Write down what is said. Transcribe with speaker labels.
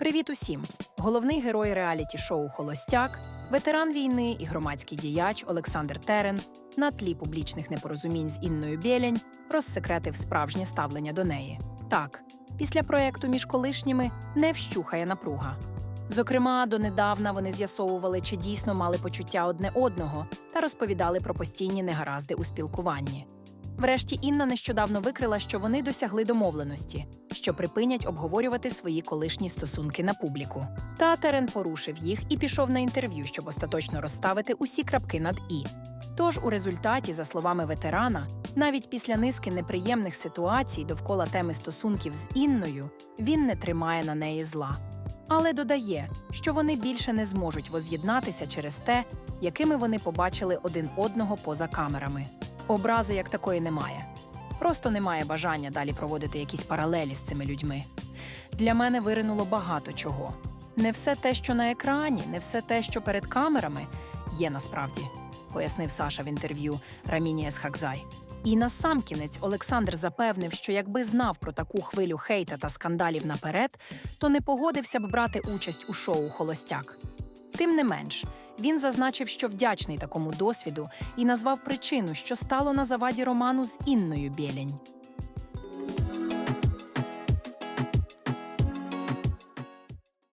Speaker 1: Привіт усім! Головний герой реаліті-шоу Холостяк, ветеран війни і громадський діяч Олександр Терен на тлі публічних непорозумінь з Інною Бєлянь розсекретив справжнє ставлення до неї. Так, після проекту між колишніми не вщухає напруга. Зокрема, донедавна вони з'ясовували, чи дійсно мали почуття одне одного та розповідали про постійні негаразди у спілкуванні. Врешті Інна нещодавно викрила, що вони досягли домовленості, що припинять обговорювати свої колишні стосунки на публіку. Та Терен порушив їх і пішов на інтерв'ю, щоб остаточно розставити усі крапки над і. Тож, у результаті, за словами ветерана, навіть після низки неприємних ситуацій довкола теми стосунків з Інною, він не тримає на неї зла. Але додає, що вони більше не зможуть воз'єднатися через те, якими вони побачили один одного поза камерами. Образи як такої немає. Просто немає бажання далі проводити якісь паралелі з цими людьми. Для мене виринуло багато чого. Не все те, що на екрані, не все те, що перед камерами, є насправді, пояснив Саша в інтерв'ю Раміні Есхакзай. І насамкінець Олександр запевнив, що якби знав про таку хвилю хейта та скандалів наперед, то не погодився б брати участь у шоу Холостяк. Тим не менш, він зазначив, що вдячний такому досвіду і назвав причину, що стало на заваді роману з Інною Бєлінь.